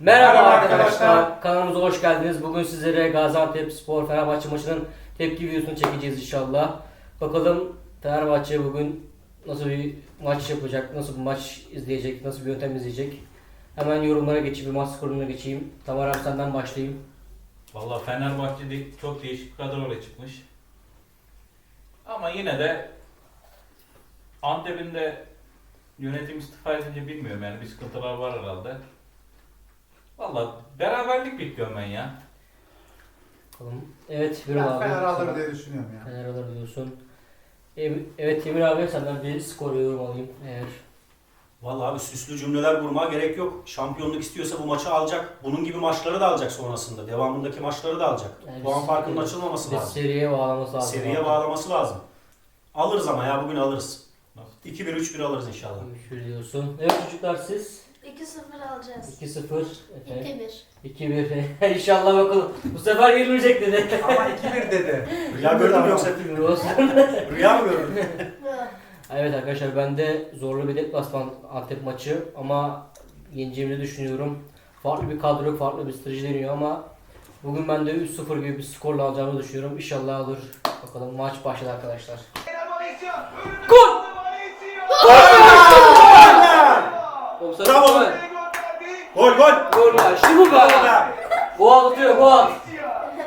Merhaba Merhaba arkadaşlar. arkadaşlar. Kanalımıza hoş geldiniz. Bugün sizlere Gaziantep Spor Fenerbahçe maçının tepki videosunu çekeceğiz inşallah. Bakalım Fenerbahçe bugün nasıl bir maç yapacak, nasıl bir maç izleyecek, nasıl bir yöntem izleyecek. Hemen yorumlara geçeyim, bir maç skoruna geçeyim. Tamar abi senden başlayayım. Valla Fenerbahçe'de çok değişik bir kadroyla çıkmış. Ama yine de Antep'in de yönetim istifa edince bilmiyorum yani bir sıkıntılar var herhalde. Valla beraberlik bekliyorum ben ya. Bakalım. Evet, bir Ben abi. Fener alır diye düşünüyorum ya. Fener alır diyorsun. Em- Evet Emir abi senden bir skor yorum alayım eğer. Vallahi abi süslü cümleler kurmaya gerek yok. Şampiyonluk istiyorsa bu maçı alacak. Bunun gibi maçları da alacak sonrasında. Devamındaki maçları da alacak. Yani Puan biz- farkının açılmaması Bir lazım. seriye bağlaması lazım. Seriye bağlaması lazım. Alırız ama ya bugün alırız. Nasıl? 2-1-3-1 alırız inşallah. Şöyle diyorsun. Evet çocuklar siz 2-0 alacağız. 2-0 Efe 2-1. 2-1 İnşallah bakalım. Bu sefer yenilmeyecek dedi. Ama 2-1 dedi. Rüya gördün mü yoksa? Olsun. Rüya mı gördün? evet arkadaşlar ben de zorlu bir deplasman Antep maçı ama yeneceğimizi düşünüyorum. Farklı bir kadro yok, farklı bir strateji deniyor ama bugün ben de 3-0 gibi bir skorla alacağımı düşünüyorum. İnşallah alır. Bakalım maç başladı arkadaşlar. Gol! Offside Bravo! gol. Gol gol! Gol var. İşte bu be. Gol atıyor, gol.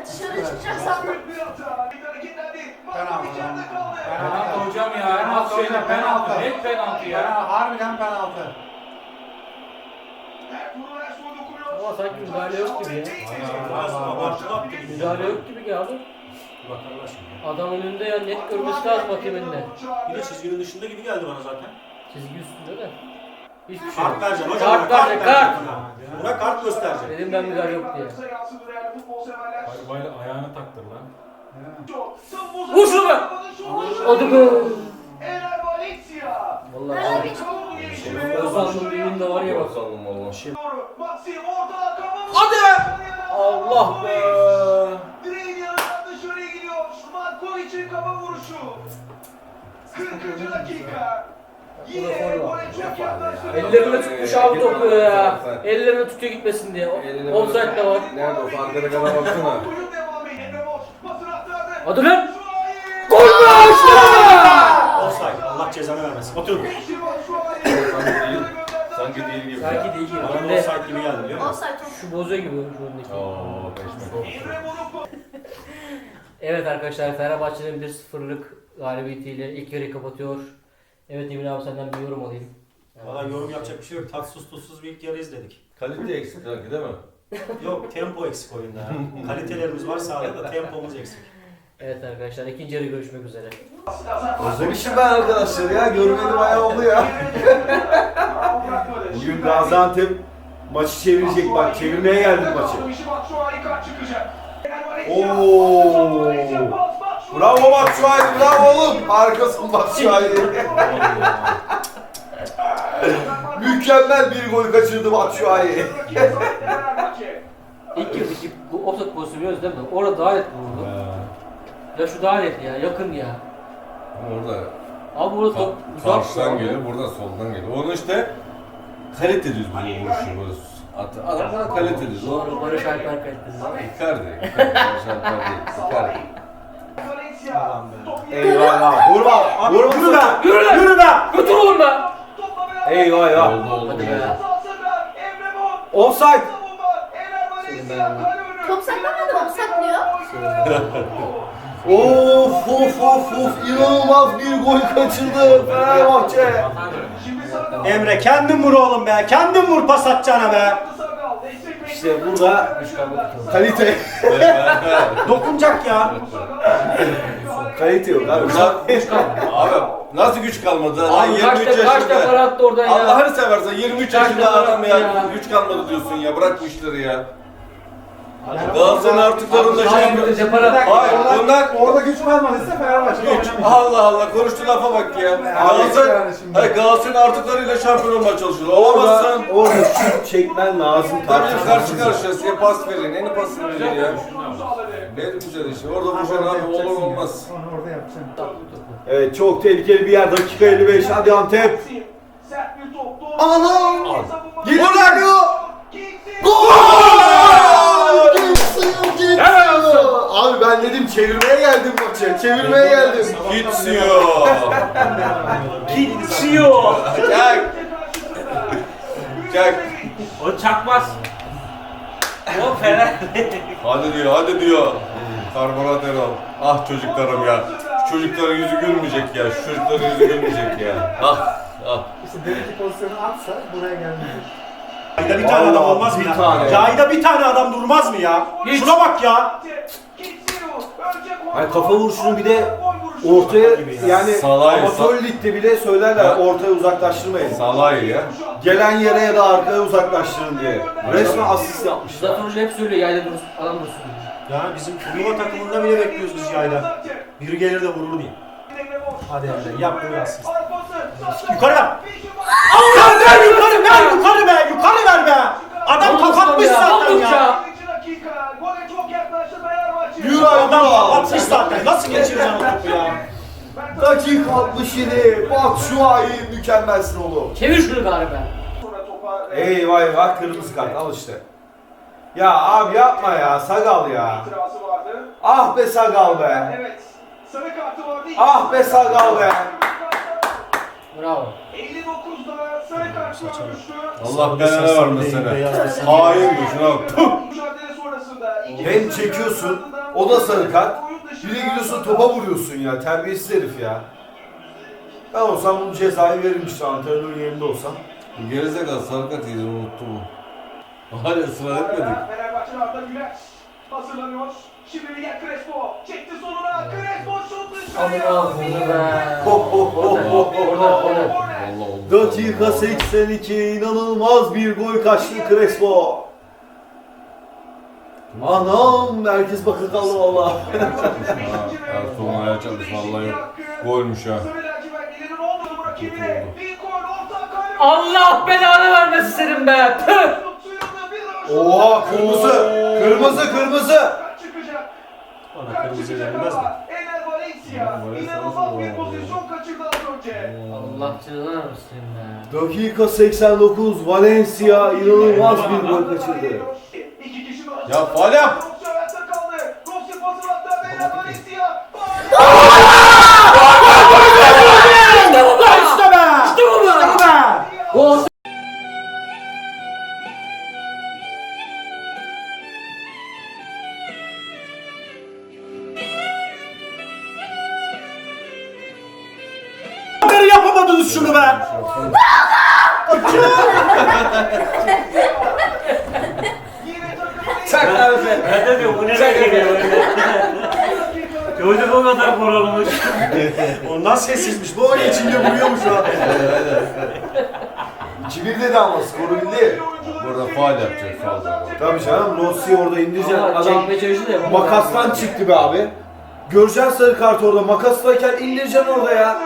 Dışarı çıkacak sandım. Penaltı. Penaltı hocam ya. Nasıl şeyler penaltı? Net penaltı Ya harbiden penaltı. Ama sanki müdahale yok gibi ya. Müdahale yok gibi ki abi. Bak kardeşim ya. Adam önünde ya net görmesi lazım hakemin de. Bir de çizginin dışında gibi geldi bana zaten. Çizgi üstünde de. Hiçbir şey yok. Kart vereceksin hocam. Kart kart verecek, vereceksin kart. buna. Buna kart göstereceksin. Dedim ben müdahale yok diye. Bay bay ayağını taktır lan. Vur şunu be! Hadi be! Vallahi abi. Özal'ın düğünde var ya bak. Hadi be! Allah be! Direğin yanından dışarıya gidiyor. Markovic'in kafa vuruşu. 40. dakika. Ellerine tutmuş abi topu ya. Ellerine tutuyor gitmesin diye. Eline Offside de var. Nerede o farkına kadar baksana. Hadi lan! Gol! Offside. Allah cezanı vermesin. Şuayi. Sanki değil. Gönderdi. Sanki değil gibi. Sanki değil gibi. Bana da de offside gibi geldi biliyor musun? Offside şu bozuyor gibi şu öndeki. Oo, Evet arkadaşlar Fenerbahçe'nin 1-0'lık galibiyetiyle ilk yarıyı kapatıyor. Evet Emin abi senden bir yorum alayım. Valla yorum yapacak bir şey yok. Tatsız tuzsuz bir ilk yarı izledik. Kalite eksik sanki değil mi? Yok tempo eksik oyunda. ya. Kalitelerimiz var sahada da tempomuz eksik. Evet arkadaşlar ikinci yarı görüşmek üzere. Özlemişim ben arkadaşlar ya. Görmedim bayağı oldu ya. Bugün Gaziantep maçı çevirecek bak. Çevirmeye geldik maçı. Oo. Bravo Batshuayi, bravo oğlum. Harikasın Batshuayi. Mükemmel bir gol kaçırdı Batshuayi. İlk yarıdaki bu offside pozisyonu biliyoruz değil mi? Orada daha net vurdu. Ya şu daha net ya yakın ya. Orada Abi burada top uzak. karşıdan geliyor, buradan soldan geliyor. Onu işte kalite düz bu vuruşu. At, adamlar kalite düz. O Doğru Barış Alper kalitesi. Icardi. Icardi. Barış Değil. Icardi. Eyvallah. Vurma. Vurma. Yürü be. Yürü lan! Yürü be. Götür oğlum be! Eyvah ya. Oldu oldu. Hadi be. Offside. Top saklamadı mı? Saklıyor. Of of of of inanılmaz bir gol kaçırdı Fenerbahçe. Emre kendin vur oğlum be. Kendin vur pas atacağına be. İşte burada kalite. Dokunacak ya. Kalite yok abi. abi nasıl güç kalmadı? Lan Abi kaç 23 defa kaç defa yaşında. attı oradan ya. Allah'ını seversen 23 Kaç yaşında defa adam ya. ya. Güç kalmadı diyorsun ya. Bırak bu işleri ya. Galatasaray'ın artıklarında bir depara- Hayır bunlar Orada güç kalmadıysa Fenerbahçe Güç. Allah Allah konuştu lafa bak ya. Galatasaray, hayır, Galatasaray'ın artıklarıyla şampiyon olmaya çalışıyor. Olamazsan Orada şut çekmen lazım tabii karşı karşıyasıya pas verin. En pasını verin ya. Ne güzel işi. Orada Orada vuracaksın abi olur olmaz. Onu orada yapacaksın. Evet çok tehlikeli bir yer. Dakika 55. Hadi Antep. Sert bir top. Anam! Savunma- Gol! çevirmeye geldim maçı. Çevirmeye geldim. Gitsiyor. Gidiyor. Çak. Çak. O çakmaz. O Fener. Hadi diyor, hadi diyor. Karbonatör al. Ah çocuklarım ya. Şu çocukların yüzü gülmeyecek ya. Şu çocukların yüzü gülmeyecek ya. Ah, ah. İşte deminki pozisyonu atsa buraya gelmeyecek. Yayda bir tane adam olmaz mı ya? Yayda bir tane adam durmaz mı ya? Şuna bak ya. Hani kafa vuruşunu bir de ortaya yani Salay, amatör ligde bile söylerler ortaya uzaklaştırmayın. Salay ya. Gelen yere ya da arkaya uzaklaştırın diye. Resmen asist yapmışlar. Zaten hoca hep söylüyor yayla dursun, adam dursun. Ya bizim turnuva takımında bile bekliyoruz biz yayda. Biri gelir de vurur diye. Hadi Emre yap bir asist. Yukarı yap. Allah ver yukarı ver yukarı be yukarı ver be. Adam kapatmış ya, zaten ya. ya. Yürü Adam Aydoğan. kapatmış zaten. Nasıl geçireceksin o topu ya? Dakika 67. Bak şu ay mükemmelsin oğlum. Çevir şunu galiba. Eyvah eyvah kırmızı kart al işte. Ya abi yapma ya Sagal ya. Ah be Sagal be. Evet. Sarı kartı vardı. Ah be Sagal be. Bravo. 59'da sarı kart görmüştü. Allah belanı vermesin. Hain bu şuna bak. Puh! Mücadele sonrasında iki Hem çekiyorsun, o da sarı kart. Bir de gidiyorsun topa vuruyorsun ya. Terbiyesiz herif ya. Ben olsam bunu cezayı veririm işte antrenörün yerinde olsam. Bu Gerizekalı sarı kart yedi unuttu bu. Hala ısrar etmedik. Fenerbahçe'nin Arda Güler hazırlanıyor. Şimdi Miguel Crespo çekti soluna. Crespo şut dışarıya. Aman Allah'ım be. Ho ho ho ho ho. Orada, orada. Allah oldu. Dakika 82 inanılmaz bir gol kaçtı Crespo. Anam herkes bakı kaldı valla. Ertuğrul ayağa çarpmış vallahi yok. Golmüş ha. Allah belanı vermesin senin be. Tüh. Oha kırmızı. Kırmızı kırmızı. Kaç kırmızı verilmez mi? ama Ener Valencia Valencia inanılmaz bir nasıl pozisyon kaçırdı az önce. Allah cezanı vermesin be. Dakika 89 Valencia inanılmaz bir gol kaçırdı. Ya yap. Rossi ayakta kaldı. Rossi pasını attı. Ener Valencia. İşte bu be. İşte be! İşte bu be. İşte be! Gol. Yapamadınız şunu be! Takımın Çak be. Ben de diyorum bu gidiyor öyle. Çocuk o kadar korunmuş. Ondan sessizmiş. Bu oyun içinde vuruyormuş ha. 2-1 dedi ama skoru bildi. Burada faal yapacak faal. Tabii canım Rossi orada indireceksin. Ama Adam çekmeye çalıştı da yapamadı. makastan çıktı be abi. Göreceksin sarı kart orada. Makastayken indireceksin orada ya.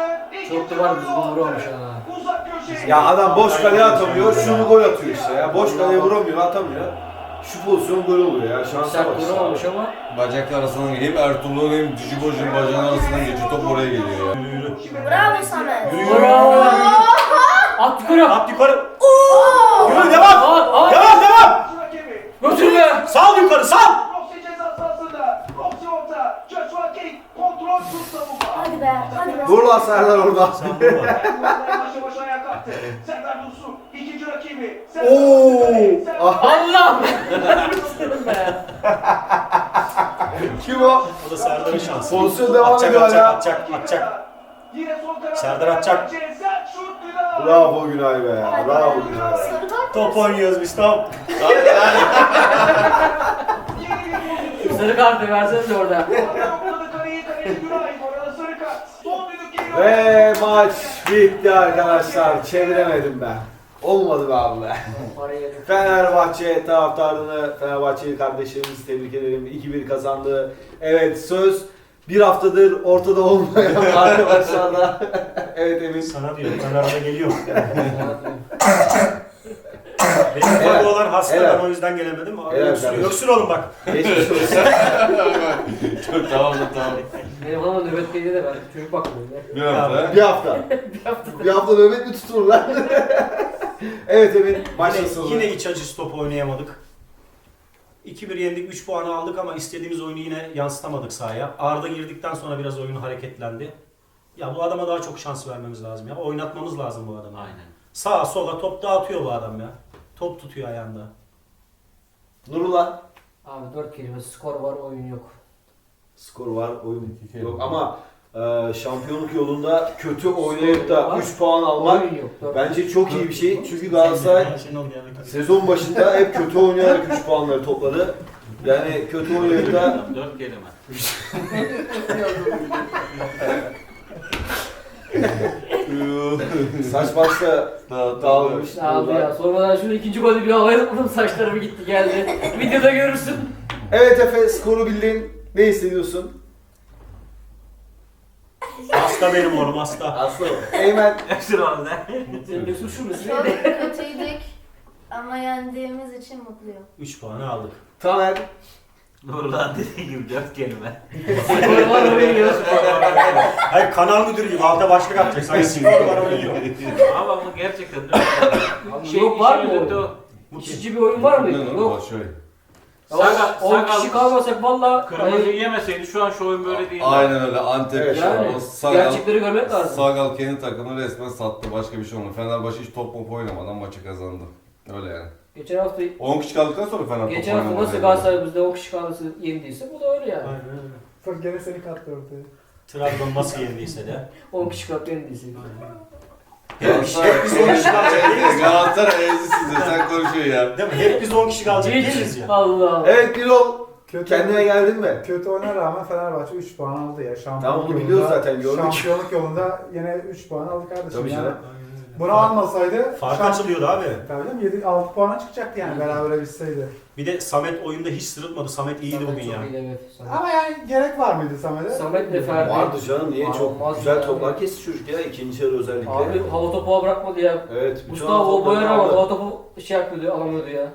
Çok da var düzgün vuramamış ha. Ya adam boş kaleye atamıyor. Şunu gol atıyor işte ya. Boş kaleye vuramıyor, atamıyor. Şu pozisyon gol oluyor ya. Şansa Sert bak. işte. vuramamış ama. Bacak arasından hem Ertuğrul'un hem Dijiboj'un bacağının arasından geçiyor top oraya geliyor ya. Bravo Samet. Bravo. At yukarı. At yukarı. Yürü devam! At at. Devam devam! Hakemi. Götür be. Sal yukarı sal! Hadi be. Hadi be. Dur lan Serdar orada. Başa başa ayağa kalktı. Serdar Dursun. ikinci rakibi. Serdar Oo. Ah, Allah belanı be. Kim o? O da Serdar'ın şansı. Pozisyon devam Atacak ediyor atacak hala. atacak atacak. Yine karar. Serdar atacak. Bravo Günay be. Bravo. Günay. Top oynuyoruz biz top. Sarı kartı versenize orada. Ve maç bitti arkadaşlar. Çeviremedim ben. Olmadı be yedim. Fenerbahçe taraftarını, Fenerbahçeli kardeşlerimizi tebrik ederim. 2-1 kazandı. Evet söz bir haftadır ortada olmayan arkadaşlarla. evet Emin. Sana diyorum ben arada geliyorum. Benim ufak oğlan hasta Helal. ben o yüzden gelemedim. Abi Helal öksür, öksür oğlum bak. Geçmiş olsun. Çok tamam tamam. Benim hanıma nöbetteydi de ben çocuk bakmıyorum. Bir hafta. bir hafta. bir hafta nöbet mi tutulurlar? Evet Emin. Maç Yine, yine iç acısı top oynayamadık. 2-1 yendik, 3 puanı aldık ama istediğimiz oyunu yine yansıtamadık sahaya. Arda girdikten sonra biraz oyun hareketlendi. Ya bu adama daha çok şans vermemiz lazım ya. Oynatmamız lazım bu adamı. Aynen. Sağa sola top dağıtıyor bu adam ya. Top tutuyor ayağında. Nurullah. Abi 4 kelime skor var oyun yok. Skor var, oyun yok ama e, şampiyonluk yolunda kötü oynayıp da Var. 3 puan almak Oyun yok. Dört- bence çok iyi bir şey. Çünkü Galatasaray sezon başında hep kötü oynayarak 3 puanları topladı. Yani kötü oynayıp da Dört kelime. saç başta dağılmış. Abi ya sormadan şunu ikinci golü bir havaya tutmadım saçlarım gitti geldi. Videoda görürsün. Evet Efe skoru bildin. Ne hissediyorsun? Hasta benim oğlum hasta. Aslı. Eymen. Senin de suçun mu? Çok kötüydük ama yendiğimiz için mutluyum. 3 puanı aldık. Taner. Nurullah dediği gibi dört kelime. Skor var oyun yok. Hayır kanal müdürü gibi alta başlık atacak. Sanki spor var oyun yok. Ama bu gerçekten dört kelime. Şey yok var mı işin oyun? özeti o. Geçici bir oyun var mı? Yok. Şöyle. Saga- 10 Saga- kişi kalmasak valla Kırmızı hani yemeseydi şu an şu oyun böyle değil. Aynen öyle Antep Evet, yani o Sagal, gerçekleri görmek lazım. Sagal kendi takımını resmen sattı. Başka bir şey olmadı. Fenerbahçe hiç top top oynamadan maçı kazandı. Öyle yani. Geçen hafta 10 kişi kaldıktan sonra Fener top geçen hafta oynamadı nasıl. Galatasaray bizde 10 kişi kalması yendiyse bu da öyle yani. Aynen öyle. Sonra gene seni kattı ortaya. Trabzon nasıl yendiyse de. 10 kişi kalıp yendiyse. Galatasaray Hep biz 10 kişi kalacak değiliz. Galatasaray ezisiz de sen konuşuyorsun ya. Değil mi? Hep biz 10 kişi kalacak değiliz ya. Allah Allah. Evet Birol. Kötü, Kendine geldin mi? kötü oyuna rağmen Fenerbahçe 3 puan aldı ya. Şampiyonluk Tamam, onu yolunda- biliyoruz zaten, gördük. Şampiyonluk yolunda yine 3 puan aldı kardeşim. Tabii yani. canım. Bunu almasaydı Fark şamp- açılıyordu abi. Tabii canım 7 6 puana çıkacaktı yani beraber bitseydi. Bir de Samet oyunda hiç sırıtmadı. Samet iyiydi Samet bugün ya. Ama yani gerek var mıydı Samet'e? Samet de Ferdi. Vardı canım niye çok Olmaz güzel yani. toplar kesti çocuk ya ikinci yarı özellikle. Abi hava topu bırakmadı ya. Evet. bütün Mustafa toplarını Boyan ama aldı. hava topu şey yapıyordu, alamıyordu ya.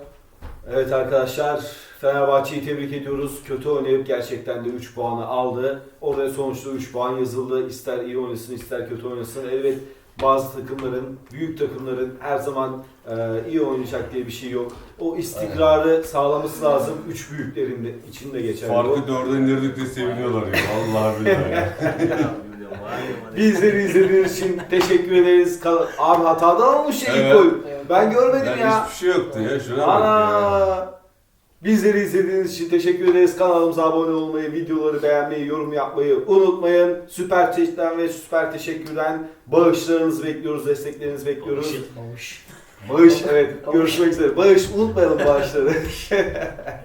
Evet arkadaşlar Fenerbahçe'yi tebrik ediyoruz. Kötü oynayıp gerçekten de 3 puanı aldı. Oraya sonuçta 3 puan yazıldı. İster iyi oynasın ister kötü oynasın. Evet bazı takımların, büyük takımların her zaman e, iyi oynayacak diye bir şey yok. O istikrarı sağlaması lazım. Üç büyüklerin de içinde geçerli. Farkı dörde indirdik diye seviniyorlar ya. Vallahi billahi. Bizleri izlediğiniz için teşekkür ederiz. Kal- Abi hatadan olmuş ilk Evet. gol. Ben görmedim Yani ya. hiçbir şey yoktu ya. Şuna bak ya. Ana! Bizleri izlediğiniz için teşekkür ederiz. Kanalımıza abone olmayı, videoları beğenmeyi, yorum yapmayı unutmayın. Süper Chat'ten ve süper teşekkürden bağışlarınızı bekliyoruz, desteklerinizi bekliyoruz. Olmuş. Bağış evet görüşmek üzere. Bağış unutmayalım bağışları.